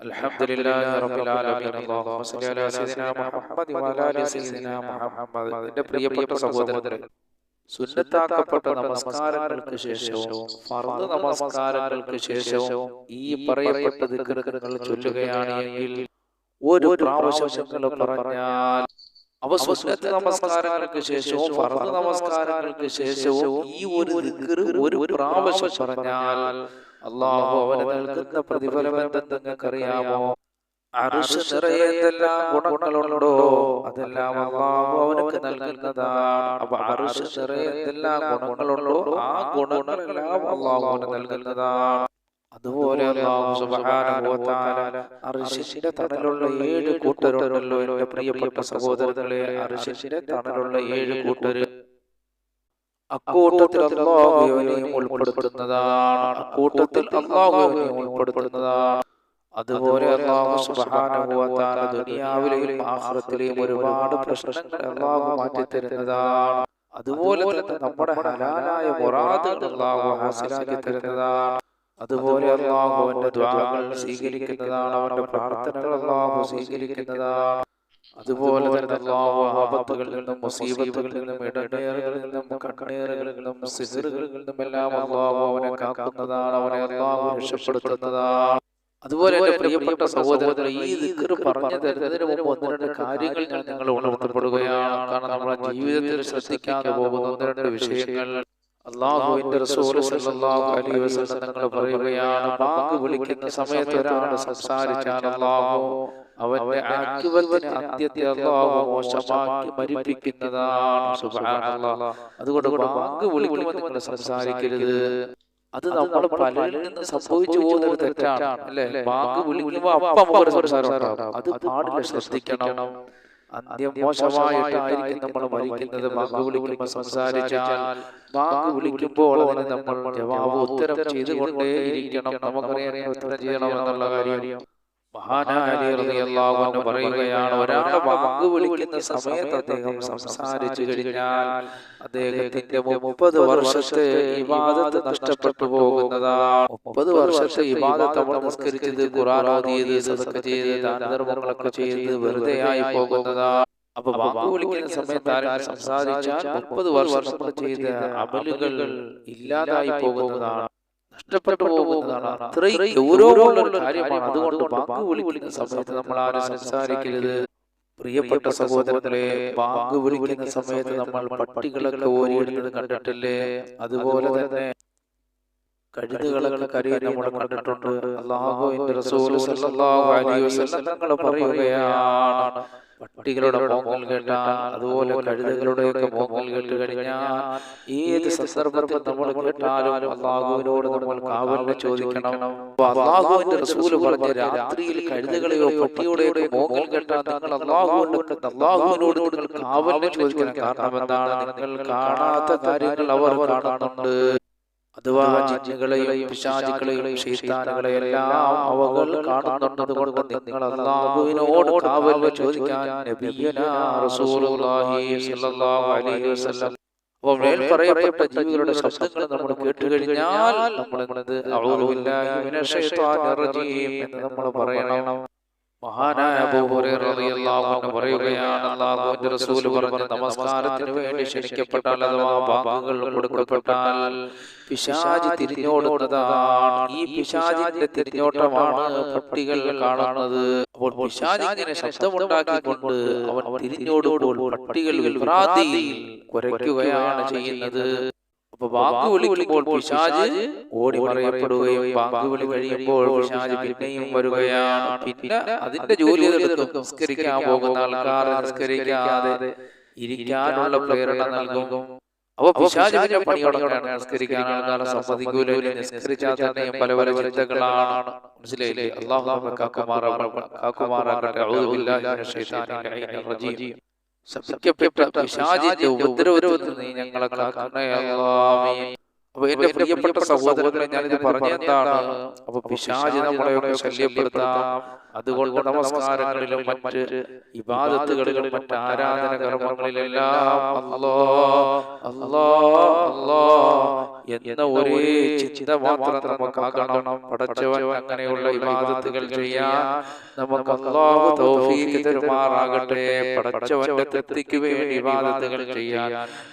الحمد لله رب العالمين اللهم صل على سيدنا محمد وعلى ال سيدنا محمد എന്റെ പ്രിയപ്പെട്ട സഹോദരരെ സുന്നത്താക്കപ്പെട്ട നമസ്കാരങ്ങൾക്ക് ശേഷവും ഫർദ് നമസ്കാരങ്ങൾക്ക് ശേഷവും ഈ പറയപ്പെട്ട ദിക്റുകൾ ചൊല്ലുകയാണെങ്കിൽ ഒരു പ്രാവശ്യം നിങ്ങൾ പറഞ്ഞാൽ അവ സുന്നത്ത് നമസ്കാരങ്ങൾക്ക് ശേഷവും ഫർദ് നമസ്കാരങ്ങൾക്ക് ശേഷവും ഈ ഒരു ദിക്റ് ഒരു പ്രാവശ്യം പറഞ്ഞാൽ അള്ളാഹു അവന് നൽകുന്ന പ്രതിഫലം എന്തെന്നറിയാമോ അറുഷ് നിറയെ എന്തെല്ലാം ഗുണങ്ങളുണ്ടോ? അതെല്ലാം അള്ളാഹു അവനക്ക് നൽകുന്നതാണ്. അപ്പൊ അറുഷ് നിറയെ എന്തെല്ലാം ഗുണങ്ങളുണ്ടോ? ആ ഗുണങ്ങളെല്ലാം അള്ളാഹു അവന് നൽകുന്നതാണ്. അതുപോലെ അറിശിന്റെ തണലുള്ള ഏഴ് കൂട്ടരുണ്ടല്ലോ എന്റെ പ്രിയപ്പെട്ട സഹോദരങ്ങളെ. അറിശിന്റെ തണലുള്ള ഏഴ് കൂട്ടര്. അക്കൂട്ടത്തിൽ അള്ളാഹുവിനെയും ഉൾപ്പെടുത്തുന്നതാണ്. അക്കൂട്ടത്തിൽ അള്ളാഹുവിനെയും ഉൾപ്പെടുത്തുന്നതാണ്. അതുപോലെ അള്ളാഹു തആല ദുനിയാവിലെയും ആഖിറത്തിലെയും ഒരുപാട് പ്രശ്നങ്ങൾ അള്ളാഹു മാറ്റി തരുന്നതാണ്. അതുപോലെ തന്നെ നമ്മുടെ ഹലാലായ മുറാദുകൾ അള്ളാഹു ഹാസിലാക്കി തരുന്നതാണ്. അതുപോലെ അള്ളാഹു അവന്റെ ദ്വാരങ്ങൾ സ്വീകരിക്കുന്നതാണ്. അവന്റെ പ്രാർത്ഥനകൾ അള്ളാഹു സ്വീകരിക്കുന്നതാണ്. അതുപോലെ തന്നെ അള്ളാഹു ആപത്തുകളിൽ നിന്നും മുസീബത്തുകളിൽ നിന്നും ഇടനേറുകളിൽ നിന്നും കണ്ണേറുകളിൽ നിന്നും സിഹറുകളിൽ നിന്നും എല്ലാം അള്ളാഹു അവനെ കാക്കുന്നതാണ് അവനെ അള്ളാഹു രക്ഷപ്പെടുത്തുന്നതാണ്. അതുപോലെ എന്റെ പ്രിയപ്പെട്ട സഹോദരങ്ങളെ ഈ ദിക്കർ പറഞ്ഞു തരുന്നതിന് മുമ്പ് ഒന്ന് രണ്ട് കാര്യങ്ങൾ ഞാൻ നിങ്ങൾ ഉണർത്തപ്പെടുകയാണ്. കാരണം നമ്മുടെ ജീവിതത്തിൽ ശ്രദ്ധിക്കാതെ പോകുന്ന ഒന്ന് രണ്ട് വിഷയങ്ങൾ അള്ളാഹുവിന്റെ സല്ലല്ലാഹു അലൈഹി വസല്ലം തങ്ങൾ പറയുകയാണ് ബാങ്ക് വിളിക്കുന്ന സമയത്ത് ഒരാൾ സംസാരിച്ചാൽ അള്ളാഹു അവന്റെ ആക്യുവത്തിന് അന്ത്യത്തെ അള്ളാഹു മോശമാക്കി മരിപ്പിക്കുന്നതാണ്. സുബ്ഹാനല്ലാഹ്. അതുകൊണ്ട് ബാങ്ക് വിളിക്കുമ്പോൾ നിങ്ങൾ സംസാരിക്കരുത്. അത് നമ്മൾ പലരിൽ നിന്ന് സംഭവിച്ചു പോകുന്ന ഒരു തെറ്റാണ്. അല്ലെ? വാക്ക് വിളിക്കുമ്പോൾ അപ്പം ഒരു സംസാരം അത് പാടില്ല ശ്രദ്ധിക്കണം. അന്ത്യം മോശമായിട്ടായിരിക്കും നമ്മൾ മരിക്കുന്നത്. ബാങ്ക് വിളിക്കുമ്പോൾ സംസാരിച്ചാൽ ബാങ്ക് വിളിക്കുമ്പോൾ അതിന് നമ്മൾ ജവാബ് ഉത്തരം ചെയ്തുകൊണ്ടേ ഇരിക്കണം. നമുക്കറിയാൻ ഉത്തരം ചെയ്യണം എന്നുള്ള കാര്യം. മഹാനായ പറയുകയാണ് ഒരാളെ വാങ്ങു വിളിക്കുന്ന സമയത്ത് അദ്ദേഹം സംസാരിച്ചു കഴിഞ്ഞാൽ അദ്ദേഹത്തിന്റെ മുപ്പത് വർഷത്തെ ഇബാദത്ത് നഷ്ടപ്പെട്ടു പോകുന്നതാണ്. മുപ്പത് വർഷത്തെ ഇബാദത്ത് നമ്മൾ നിസ്കരിച്ചത് ഓതിയത് സദഖ ചെയ്ത് ദാനധർമ്മങ്ങളൊക്കെ ചെയ്ത് വെറുതെ ആയി പോകുന്നതാണ്. അപ്പൊ വാങ്ങു വിളിക്കുന്ന സമയത്ത് ആരും സംസാരിച്ചാൽ മുപ്പത് വർഷം ചെയ്ത അമലുകൾ ഇല്ലാതായി പോകുന്നതാണ്. നഷ്ടപ്പെട്ടു പോകുന്നതാണ്. അത്രയും ഗൗരവമുള്ള കാര്യമാണ്. അതുകൊണ്ട് ബാങ്ക് വിളിക്കുന്ന സമയത്ത് നമ്മൾ ആരും സംസാരിക്കരുത്. പ്രിയപ്പെട്ട സഹോദരങ്ങളെ ബാങ്ക് വിളിക്കുന്ന സമയത്ത് നമ്മൾ പട്ടികളൊക്കെ ഓരിയിടുന്നത് കണ്ടിട്ടില്ലേ? അതുപോലെ തന്നെ കഴുതുകളൊക്കെ കരയിൽ നമ്മൾ കണ്ടിട്ടുണ്ട്. തങ്ങൾ പറയുകയാണ്. പട്ടികളുടെ മോങ്ങൽ കേട്ടാൽ അതുപോലെ കഴുതകളുടെയൊക്കെ മോങ്ങൽ കേട്ട് കഴിഞ്ഞാൽ ഏത് സന്ദർഭത്തിൽ നമ്മൾ കേട്ടാലും അള്ളാഹുവിനോട് നമ്മൾ കാവലിനെ ചോദിക്കണം. അള്ളാഹുവിന്റെ റസൂൽ പറഞ്ഞ രാത്രിയിൽ കഴുതകളെയോ പട്ടിയുടെയോ മോങ്ങൽ കേട്ടാൽ നിങ്ങൾ അള്ളാഹുവിനോട് അള്ളാഹുവിനോട് നിങ്ങൾ കാവലിനെ ചോദിക്കണം. കാരണം എന്താണ്? നിങ്ങൾ കാണാത്ത കാര്യങ്ങൾ അവർ കാണുന്നുണ്ട്. അഥവാ ജിന്നുകളെയും പിശാചുക്കളെയും ശൈത്താനുകളെയും എല്ലാം അവകൾ കാണുന്നുണ്ടത് കൊണ്ട് നിങ്ങൾ അല്ലാഹുവിനോട് കാവൽ ചോദിക്കാൻ നബിയനാ റസൂലുള്ളാഹി സ്വല്ലല്ലാഹു അലൈഹി വസല്ലം. അപ്പോൾ മേൽ പറയപ്പെട്ട ജീവികളുടെ ശബ്ദങ്ങൾ നമ്മൾ കേട്ട് കഴിഞ്ഞാൽ നമ്മൾ നമ്മൾ പറയണം. മഹാനായ പറയുകയാണ് റസൂൽ പറഞ്ഞ നമസ്കാരത്തിന് വേണ്ടി ക്ഷണിക്കപ്പെട്ടാൽ അഥവാ ബാങ്കുകൾ കൊടുക്കപ്പെട്ടാൽ പിശാജി തിരിഞ്ഞോടുന്നതാണ്. ഈ പിശാജിന്റെ തിരിഞ്ഞോട്ടമാണ് പട്ടികൾ കാണുന്നത്. അപ്പോൾ പിശാച് ഇങ്ങനെ ശബ്ദമുണ്ടാക്കിക്കൊണ്ട് അവൻ തിരിഞ്ഞോടുമ്പോൾ പട്ടികൾ വിഭ്രാന്തിയിൽ കുരയ്ക്കുകയാണ് ചെയ്യുന്നത്. അപ്പൊ വാക്ക് വിളിക്കുമ്പോൾ പിശാജ് ഓടി മറയപ്പെടുകയും വാക്ക് വിളി കഴിയുമ്പോൾ പിശാജ് പിന്നെയും വരികയാണ്. പിന്നെ അതിന്റെ ജോലി നിസ്കരിക്കാൻ പോകുന്ന ആൾക്കാർ നിസ്കരിക്കാതെ ഇരിക്കാനുള്ള പ്രേരണ നൽകും. അപ്പൊ പിശാചിന്റെ പണിയോടൊക്കെയാണ് നിസ്കരിക്കാൻ ആൾക്കാരെ സമ്മതിക്കൂല നിസ്കരിച്ചാൽ തന്നെ പല പല ചിന്തകളാണ്. മനസ്സിലായില്ലേ? അള്ളാഹു കാക്കുമാറാകട്ടെ. ഔദു ശപിക്കപ്പെട്ട പിശാചിന്റെ ഉപദ്രവത്തിൽ നീ ഞങ്ങളെ കാക്കണേ അപ്പൊ എന്റെ പ്രിയപ്പെട്ട സഹോദരങ്ങളെ ഞാനിത് പറഞ്ഞ എന്താണ്? അപ്പൊ പിശാചി നമ്മളെയൊക്കെ ശല്യപ്പെടുത്താം. അതുകൊണ്ട് നമസ്കാരങ്ങളിലും മറ്റ് ഇബാദത്തുകളിലും മറ്റ് ആരാധന കർമ്മങ്ങളിലെല്ലാം അല്ലോ അല്ലോ അല്ലോ എന്ന ഒരേ ചിന്ത മാത്രം നമുക്കാകണം പടച്ചവൻ അങ്ങനെയുള്ള ഇബാദത്തുകൾ ചെയ്യാൻ നമുക്ക് അല്ലാഹു തൗഫീഖ് തരുമാറാകട്ടെ. പടച്ചവന്റെ തൃപ്തിക്ക് വേണ്ടി ഇബാദത്തുകൾ ചെയ്യാൻ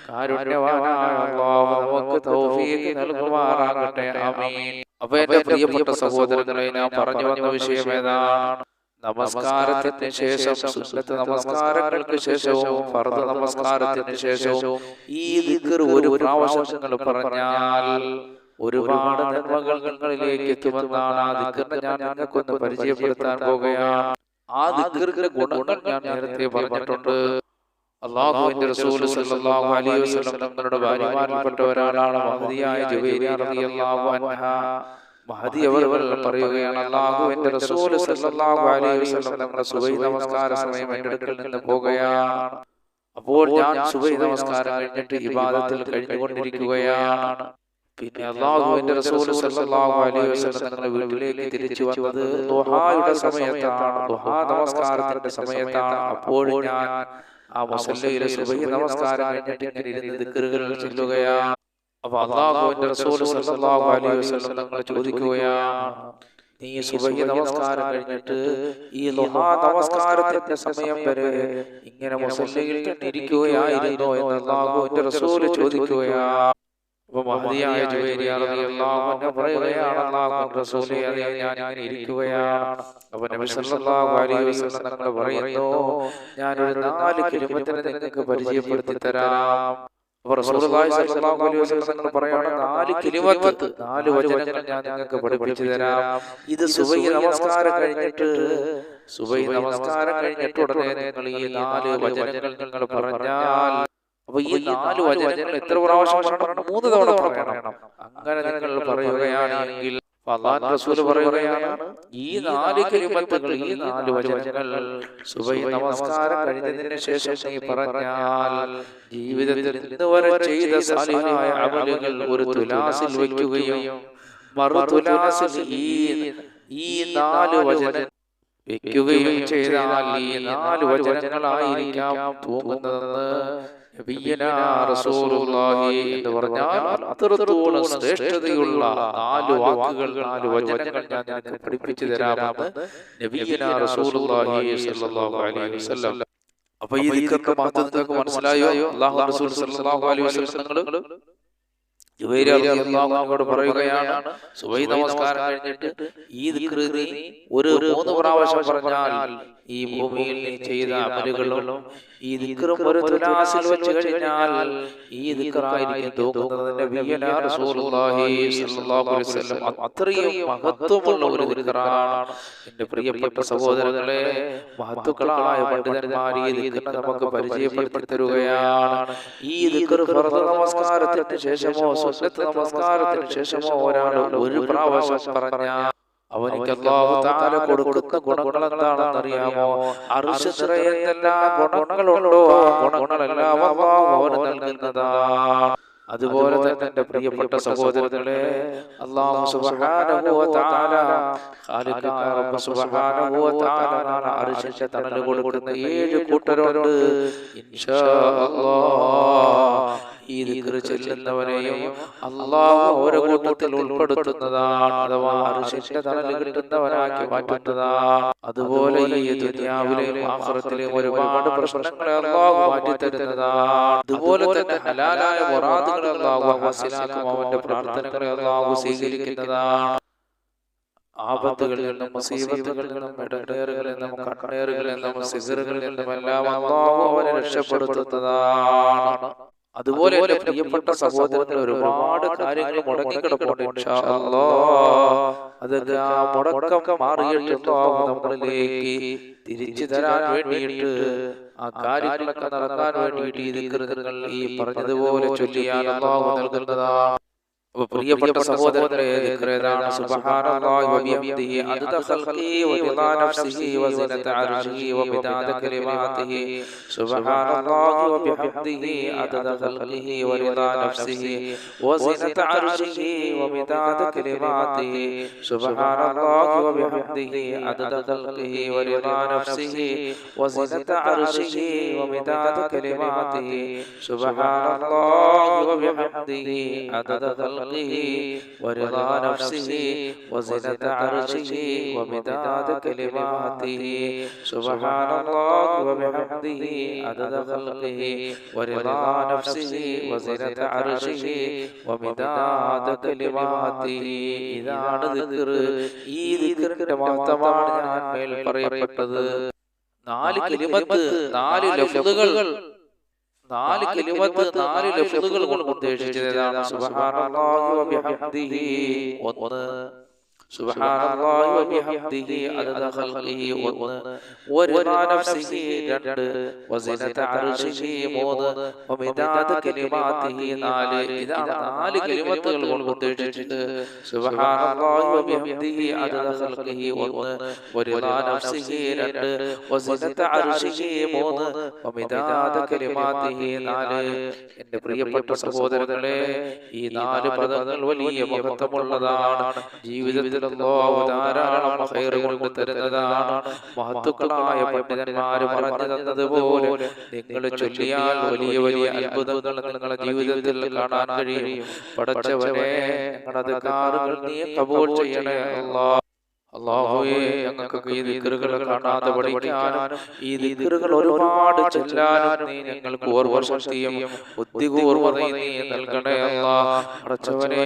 കാരുണ്യവാനായ അല്ലാഹു നമുക്ക് തൗഫീഖ് നൽകുമാറാകട്ടെ. ആമീൻ. അപ്പൊ എന്റെ പ്രിയപ്പെട്ട സഹോദരങ്ങളെ ഞാൻ പറഞ്ഞു വന്ന വിഷയം ഏതാണ്? നമസ്കാരത്തിന് ശേഷം സുന്നത്ത് നമസ്കാരങ്ങൾക്ക് ശേഷവും ഫർദ് നമസ്കാരത്തിന് ശേഷവും ഈ ദിക്ർ ഒരു പ്രാവശ്യം പറഞ്ഞാൽ ഒരുപാട് നന്മകൾ നിങ്ങളിലേക്ക് എത്തുമെന്നാണ് ആ ദിക്കറിനെ ഞാൻ നിങ്ങൾക്കൊന്ന് പരിചയപ്പെടുത്താൻ പോകുകയാണ് ആ ദിക്കറിന്റെ ഗുണങ്ങൾ ഞാൻ നേരത്തെ പറഞ്ഞിട്ടുണ്ട്. അള്ളാഹുവിന്റെ റസൂൽ സല്ലല്ലാഹു അലൈഹി വസല്ലം തങ്ങളുടെ ഭാര്യമാരിൽപ്പെട്ട ഒരാളാണ് മഹദിയായ ജുബൈരിയ റളിയല്ലാഹു അൻഹ. മഹദി അവർ പറയുകയാണ് അള്ളാഹുവിന്റെ റസൂൽ സല്ലല്ലാഹു അലൈഹി വസല്ലം തങ്ങളുടെ സുബഹി നമസ്കാര സമയം എന്റെ അടുക്കൽ നിന്ന് പോകുകയാണ് അപ്പോൾ ഞാൻ സുബൈ നമസ്കാരം കഴിഞ്ഞിട്ട് ഇബാദത്തിൽ കഴിഞ്ഞുകൊണ്ടിരിക്കുകയാണ്. പിന്നെ അള്ളാഹുവിന്റെ റസൂൽ സല്ലല്ലാഹു അലൈഹി വസല്ലം തങ്ങളുടെ വീട്ടിലേക്ക് തിരിച്ചു വന്നത് ദുഹായുടെ സമയത്താണ്. ദുഹാ നമസ്കാരത്തിന്റെ സമയത്താണ്. അപ്പോൾ ഞാൻ ആ മുസല്ലയിലെ സുബഹി നമസ്കാരം കഴിഞ്ഞിട്ട് ഇങ്ങനെ ഇരുന്ന് ദിക്റുകൾ ചൊല്ലുകയാണ്. അപ്പൊ അള്ളാഹുവിന്റെ റസൂൽ സല്ലല്ലാഹു അലൈഹി വസല്ലം ചോദിക്കുകയാണ്. നീ സുബഹി നമസ്കാരം കഴിഞ്ഞിട്ട് ഈ ലുഹാ നമസ്കാരത്തിന്റെ സമയം വരെ ഇങ്ങനെ മുസല്ലയിൽ തന്നെ ഇരിക്കുകയായിരുന്നോ എന്ന് അള്ളാഹുവിന്റെ റസൂൽ ചോദിക്കുകയാണ്. റസൂലേ ഞാൻ ഇരിക്കുകയാണ്. അപ്പൊ തങ്ങൾ പറയുന്നു നാല് കിലോമീറ്റർ നിങ്ങൾക്ക് പരിചയപ്പെടുത്തി തരാം നാല് വചനങ്ങൾ ഞാൻ നിങ്ങൾക്ക് പഠിപ്പിച്ചു തരാം ഇത് സുബഹി നമസ്കാരം കഴിഞ്ഞിട്ട് സുബഹി നമസ്കാരം കഴിഞ്ഞിട്ട് ഉടനെ നിങ്ങൾ ഈ നാല് വചനങ്ങൾ നിങ്ങൾ പറഞ്ഞാൽ അപ്പൊ ഈ നാല് വചനങ്ങൾ എത്ര പ്രാവശ്യം പറഞ്ഞു മൂന്ന് തവണ പറയണം. അങ്ങനെ നിങ്ങൾ പറയുകയാണെങ്കിൽ റസൂൽ പറയുകയാണ് ഈ നാല് കലിമത്തുകൾ ഈ നാല് വചനങ്ങൾ സുബൈ നമസ്കാരം കഴിഞ്ഞതിന് ശേഷം നീ പറഞ്ഞാൽ ജീവിതത്തിൽ ഇന്ന് വരെ ചെയ്ത സാലിഹായ അമലുകൾ ഒരു തുലാസിൽ വയ്ക്കുകയും മറു തുലാസിൽ ഈ ഈ നാല് വചനം വെക്കുകയും ചെയ്താൽ ഈ നാല് വചനങ്ങളായിരിക്കാം തൂങ്ങുന്നതെന്ന് എന്ന് പറഞ്ഞാൽ അത്രത്തോളം ശ്രേഷ്ഠതയുള്ള നാല് വാക്കുകൾ നാല് വചനങ്ങൾ ഞാൻ നിനക്ക് പഠിപ്പിച്ചു തരാമെന്ന് അപ്പൊ ഈ ദിക്കറിന്റെ മഹത്വം നിങ്ങൾക്ക് മനസ്സിലായോ? അള്ളാഹു റസൂൽ അലൈഹി വസല്ലം അൻഹുവോട് പറയുകയാണ് സുബൈ നമസ്കാരം കഴിഞ്ഞിട്ട് ഈ ദിക്ർ ഒരു മൂന്ന് പ്രാവശ്യം പറഞ്ഞാൽ ഈ ഭൂമിയിൽ ചെയ്ത അമലുകളും ഈ ദിക്റും ഒരു തുലാസിൽ വെച്ച് കഴിഞ്ഞാൽ ഈ ദിക്റായിരിക്കും തൂക്കുന്നത് അത്രയും മഹത്വമുള്ള ഒരു ദിക്റാണ് എന്റെ പ്രിയപ്പെട്ട സഹോദരങ്ങളെ മഹത്വക്കളായ പണ്ഡിതന്മാർ ഈ ദിക്റിനെ നമുക്ക് പരിചയപ്പെടുത്തി തരുകയാണ്. ഈ ദിക്ർ നമസ്കാരത്തിന് ശേഷമോ സുന്നത്ത് നമസ്കാരത്തിന് ശേഷമോ ഒരാൾ ഒരു പ്രാവശ്യം പറഞ്ഞാൽ അവനിക്ക് കൊടുക്കുന്ന ഗുണങ്ങൾ എന്താണെന്ന് അറിയാമോ? അർശ് നിറയെന്തെല്ലാ ഗുണങ്ങളുണ്ടോ? ആ ഗുണങ്ങളെല്ലാം അവന് അതുപോലെ തന്നെ എന്റെ പ്രിയപ്പെട്ട സഹോദരങ്ങളെ അള്ളാഹു സുബ്ഹാനഹു വ തആല ഖാലിഖായ റബ്ബ് സുബ്ഹാനഹു വ തആല അർശിച്ച തണൽ കൊടുക്കുന്ന ഏഴ് കൂട്ടരുണ്ട്. ഇൻഷാ അല്ലാഹ്. ഈ ദിക്ർ ചെല്ലുന്നവരെയും അള്ളാഹു ഓരോ കൂട്ടത്തിൽ ഉൾപ്പെടുത്തുന്നതാണ് അഥവാ അർശിന്റെ തണൽ കിട്ടുന്നവരാക്കി മാറ്റുന്നതാണ് അതുപോലെ ഈ ദുനിയാവിലെയും ആഹ്റത്തിലെയും ഒരുപാട് പ്രശ്നങ്ങളെ അള്ളാഹു മാറ്റിത്തരുന്നതാണ് അതുപോലെ തന്നെ ഹലാലായ മുറാദുകളെ അള്ളാഹു വസിലാക്കും അവന്റെ പ്രാർത്ഥനകളെ അള്ളാഹു സ്വീകരിക്കുന്നതാണ് ആപത്തുകളിൽ നിന്നും മുസീബത്തുകളിൽ നിന്നും ഇടനേറുകളിൽ നിന്നും കണ്ണേറുകളിൽ നിന്നും സിസറുകളിൽ നിന്നും എല്ലാം അള്ളാഹു അവനെ രക്ഷപ്പെടുത്തുന്നതാണ് അതുപോലെ എന്റെ പ്രിയപ്പെട്ട സഹോദരങ്ങൾ ഒരുപാട് കാര്യങ്ങൾ മുടങ്ങിക്കിടപ്പുണ്ട്. അതൊക്കെ ആ മുടക്കം മാറിയിട്ട് അല്ലാഹു നമ്മളിലേക്ക്? തിരിച്ചു തരാൻ വേണ്ടിയിട്ട് ആ കാര്യങ്ങളൊക്കെ നടക്കാൻ വേണ്ടിയിട്ട് ഈ പറഞ്ഞതുപോലെ ചൊല്ലിയാൽ നൽകുന്നതാണ് പ്രിയപ്പെട്ട സഹോദരങ്ങളെ ദിക്റേതാണ് സുബ്ഹാനല്ലാഹി വബിഹംദിഹി അദദ ഖൽഖി വറിദാ നഫ്സിഹി വസിനത അർശിഹി വമിദാദ കലിമാതിഹി. സുബ്ഹാനല്ലാഹി വബിഹംദിഹി അദദ ഖൽഖിഹി വറിദാ നഫ്സിഹി വസിനത അർശിഹി. വമിദാദ കലിമാതിഹി. സുബ്ഹാനല്ലാഹി വബിഹംദിഹി അദദ ഖൽഖിഹി വറിദാ നഫ്സിഹി വസിനത അർശിഹി വമിദാദ കലിമാതിഹി. സുബ്ഹാനല്ലാഹി വബിഹംദിഹി അദദ ഖൽഖിഹി ورضا نفسه وزنة عرشه ومداد كلماته سبحان الله وبحمده عدد خلقه ورضا نفسه وزنة عرشه ومداد كلماته ഇതാണ് ദിക്ർ ഈ ദിക്റിന്റെ മാത്രമാണ് ഞാൻ മേൽ പറയപ്പെട്ടത് നാല് കലിമത്ത് നാല് ലഫ്ലുകൾ നാല് കിലുമത്ത് നാല് ലഫ്ലുകൾ കൊണ്ട് ഉദ്ദേശിച്ചതാണ് സുബ്ഹാനല്ലാഹി വബിഹംദിഹി. ഒന്ന് സുബ്ഹാനല്ലാഹി വബിഹംദിഹി അദദ ഖൽഖിഹി ഒന്ന്. വരിദാ നഫ്സിഹി രണ്ട്. വസിനത അർശിഹി മൂന്ന്. വമിദാദ കലിമാതിഹി നാല്. ഇതാണ് നാല് കലിമത്തുകൾ കൊണ്ട് ഉദ്ദേശിച്ചത് സുബ്ഹാനല്ലാഹി വബിഹംദിഹി അദദ ഖൽഖിഹി ഒന്ന്. വരിദാ നഫ്സിഹി രണ്ട്. വസിനത അർശിഹി മൂന്ന്. വമിദാദ കലിമാതിഹി നാല്. എന്റെ പ്രിയപ്പെട്ട സഹോദരങ്ങളെ ഈ നാല് പദങ്ങൾ വലിയ മഹത്വമുള്ളതാണ്. ജീവിതത്തിൽ മഹത്തുക്കളായ പണ്ഡിതന്മാർ നിങ്ങൾ ചൊല്ലിയാൽ വലിയ വലിയ അത്ഭുതങ്ങൾ നിങ്ങളുടെ ജീവിതത്തിൽ കാണാൻ കഴിയും. നീ ചെയ്യണേ അള്ളാഹുവേ ഞങ്ങൾക്ക് ഈ ദിക്കറുകൾ കാണാതെ പഠിക്കാനും ഈ ദിക്കറുകൾ ഒരുപാട് ചെല്ലാനും നീ ഞങ്ങൾക്ക് ശക്തിയും നീ നൽകണേ അല്ലാ അടച്ചവനെ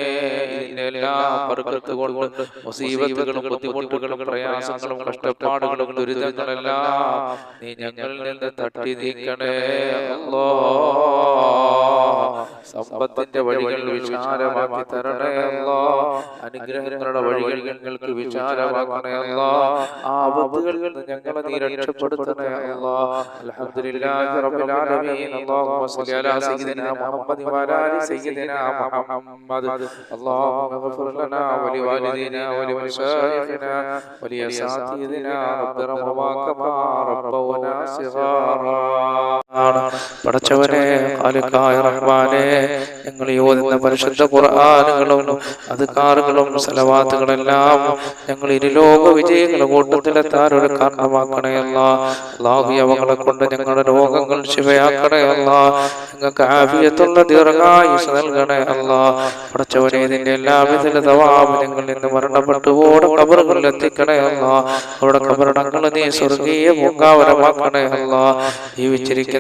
ഇതിന്റെ എല്ലാ വർഗത്ത് കൊണ്ട് മുസീബത്തുകളും ബുദ്ധിമുട്ടുകളും പ്രയാസങ്ങളും കഷ്ടപ്പാടുകളും ദുരിതങ്ങളെല്ലാം നീ ഞങ്ങളിൽ നിന്ന് തട്ടി നീക്കണേ അല്ലോ. സമ്പത്തിന്റെ വഴികൾ വിശാലമാക്കി തരണേ അല്ലോ. അനുഗ്രഹങ്ങളുടെ വഴികൾ ഞങ്ങൾക്ക് വിശാലമാക്കണേ അല്ലോ ആ ആപത്തുകളിൽ നിന്ന് ഞങ്ങളെ നീ രക്ഷപ്പെടുത്തണേ അല്ലോ അൽഹംദുലില്ലാഹി റബ്ബിൽ ആലമീൻ അല്ലാഹുമ്മ സ്വല്ലി അലാ സയ്യിദിനാ മുഹമ്മദ് വഅലാ ആലി സയ്യിദിനാ മുഹമ്മദ് അല്ലാഹുമ്മ اغفر لنا ولوالدينا ولمشايخنا ولأساتذتنا رب ارحمهما كما ربونا صغارا പടച്ചവനെ ഖാലിഖായ റഹ്മാനെ ഞങ്ങൾ ഓതുന്ന പരിശുദ്ധ ഖുർആനുകളും അദ്കാറുകളും സലവാത്തുകളെല്ലാം ഞങ്ങൾ ഇരുലോക വിജയങ്ങളുടെ കൂട്ടത്തിലെത്താൻ ഒരു കാരണമാക്കണയല്ല അവങ്ങളെ കൊണ്ട് ഞങ്ങളുടെ രോഗങ്ങൾ ശിവയാക്കണേ അല്ല. ഞങ്ങൾക്ക് ആഫിയത്തുള്ള ദീർഘായുസ് നൽകണേ അല്ല. പടച്ചവനെ ഇതിന്റെ എല്ലാവിധ തവാബ് ഞങ്ങൾ ഇന്ന് മരണപ്പെട്ടു ഓടെ കബറുകളിൽ എത്തിക്കണേ അല്ല. അവിടെ കബറടങ്ങൾ നീ സ്വർഗീയ പൂങ്കാവരമാക്കണേ അല്ല.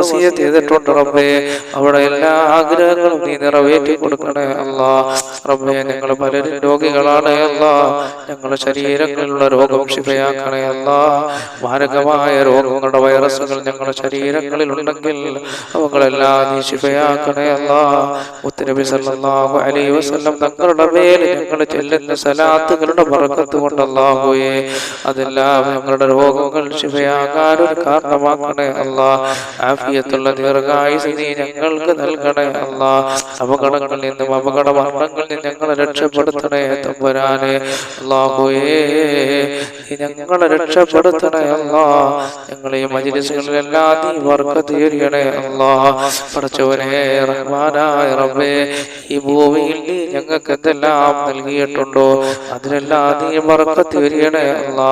വസീയത്ത് ചെയ്തിട്ടുണ്ട് റബ്ബേ അവിടെ എല്ലാ ആഗ്രഹങ്ങളും നീ നിറവേറ്റി കൊടുക്കണേ അല്ല റബ്ബേ ഞങ്ങൾ പലരും രോഗികളാണ് അല്ല. ഞങ്ങളുടെ ശരീരങ്ങളിലുള്ള രോഗം ക്ഷിപയാക്കണയല്ല അല്ല. മാരകമായ രോഗങ്ങളുടെ വൈറസുകൾ ഞങ്ങളുടെ ശരീരങ്ങളിൽ ഉണ്ടെങ്കിൽ അവകളെല്ലാം നീ ശിവയാക്കണേ അല്ല. മുത്തനബി സല്ലല്ലാഹു അലൈഹി വസല്ലം തങ്ങളുടെ മേൽ ഞങ്ങൾ ചെല്ലുന്ന സലാത്തുകളുടെ ബർക്കത്ത് കൊണ്ട് അല്ലാഹുവേ അതെല്ലാം ഞങ്ങളുടെ രോഗങ്ങൾ ശിവയാകാൻ ഒരു കാരണമാക്കണേ അല്ല. ആഫിയത്തുള്ള ദീർഘായുസ് നീ ഞങ്ങൾക്ക് നൽകണേ അല്ല. അപകടങ്ങളിൽ നിന്നും അപകട മരണങ്ങൾ നിന്ന് ഞങ്ങളെ രക്ഷപ്പെടുത്തണേ തമ്പുരാനെ. അള്ളാഹുയേ നീ ഞങ്ങളെ രക്ഷപ്പെടുത്തണേ അല്ലാ. ഞങ്ങളെ ഈ മജിലിസുകളിലെല്ലാം നീ വർക്കത്ത് ചെയ്യണേ അല്ലാ. പഠിച്ചവനെ റഹ്മാനായ റബ്ബേ ഈ ഭൂമിയിൽ നീ ഞങ്ങൾക്ക് എന്തെല്ലാം നൽകിയിട്ടുണ്ടോ? അതിലെല്ലാം നീ വർക്കത്ത് വരികണേ അല്ലാ.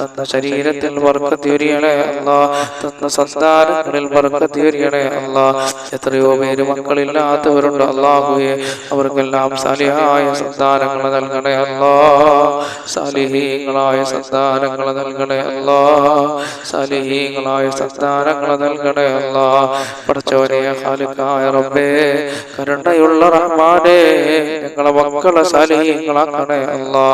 തന്ന ശരീരത്തിൽ വർക്കത്ത് വരികണേ അല്ലാ. തന്ന സന്താനങ്ങളിൽ വർക്കത്ത് വരികണേ അല്ലാ. എത്രയോ പേര് മക്കളില്ലാത്തവരുണ്ട് അള്ളാഹുയെ അവർക്കെല്ലാം സാലിഹായ സന്താനങ്ങൾ നൽകണേ അല്ലാ. സാലിഹീങ്ങളായ സന്താനങ്ങൾ നൽകണേ അല്ലാ. സാലിഹീങ്ങളായ സന്താനങ്ങൾ നൽകണേ അല്ലാ. പഠിച്ചവനെ ഖാലിക്കായ റബ്ബേ കരുണയുള്ള റഹ്മാനെ ഞങ്ങളെ മക്കളെ സാലിഹീങ്ങളാക്കണേ അല്ലാ.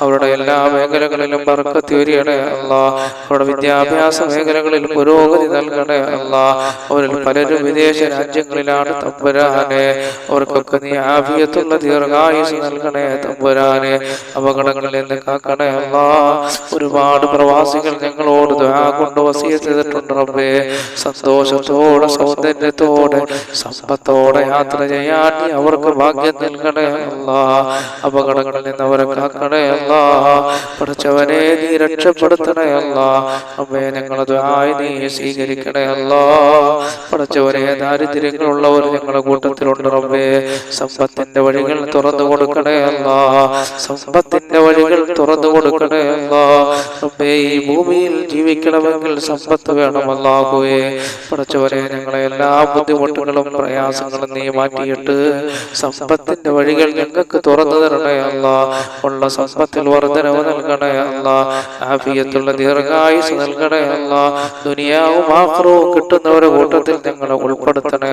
അവരുടെ എല്ലാ മേഖലകളിലും പറക്കത്തി വരികണേ അല്ലാ. അവരുടെ വിദ്യാഭ്യാസ മേഖലകളിൽ പുരോഗതി നൽകണേ അല്ലാ. അവരിൽ പലരും വിദേശ രാജ്യങ്ങളിലാണ് തമ്പുരാനെ. അവർക്കൊക്കെ നീ ആഫിയത്തുള്ള ദീർഘായുസ് നൽകണേ തമ്പുരാനെ അപകടങ്ങളിൽ നിന്ന് കാക്കണേ അല്ലാ. ഒരുപാട് പ്രവാസികൾ ഞങ്ങളോട് കൊണ്ട് വസിയ ചെയ്തിട്ടുണ്ട് റബ്ബേ. സന്തോഷത്തോടെ സൗന്ദര്യത്തോടെ സമ്പത്തോടെ യാത്ര ചെയ്യാൻ അവർക്ക് ഭാഗ്യം നൽകണേ അല്ല. അപകടങ്ങളിൽ നിന്ന് അവരെ കാക്കണേ അല്ല. പഠിച്ചവനെ നീ രക്ഷപ്പെടുത്തണേ അല്ല. അമ്മേ ഞങ്ങളെ ആയി നീ സ്വീകരിക്കണേ അല്ല. പഠിച്ചവരെ ദാരിദ്ര്യങ്ങളുള്ളവർ ഞങ്ങളുടെ കൂട്ടത്തിലുണ്ട് റബ്ബേ. സമ്പത്തിന്റെ വഴികൾ തുറന്നു കൊടുക്കണേ അല്ല. സമ്പത്തിന്റെ വഴികൾ തുറന്നു കൊടുക്കണേ അല്ല. ഈ ഭൂമിയിൽ ജീവിക്കണമെങ്കിൽ സമ്പത്ത് വേണമല്ലാകുവേ പഠിച്ചവരെ ഞങ്ങളെ എല്ലാ ബുദ്ധിമുട്ടുകളും പ്രയാസങ്ങളും നീ മാറ്റിയിട്ട് സമ്പത്തിന്റെ വഴികൾ ഞങ്ങൾക്ക് തുറന്നു തരണേ അല്ല. ഉള്ള സമ്പത്തിൽ വർധനവ് നൽകണേ അല്ല. ആഫിയത്തുള്ള ദീർഘായുസ് നൽകണേ അല്ല. ദുനിയാവും ആക്രവും കിട്ടുന്നവരുടെ കൂട്ടത്തിൽ ഞങ്ങളെ ഉൾപ്പെടുത്തണേ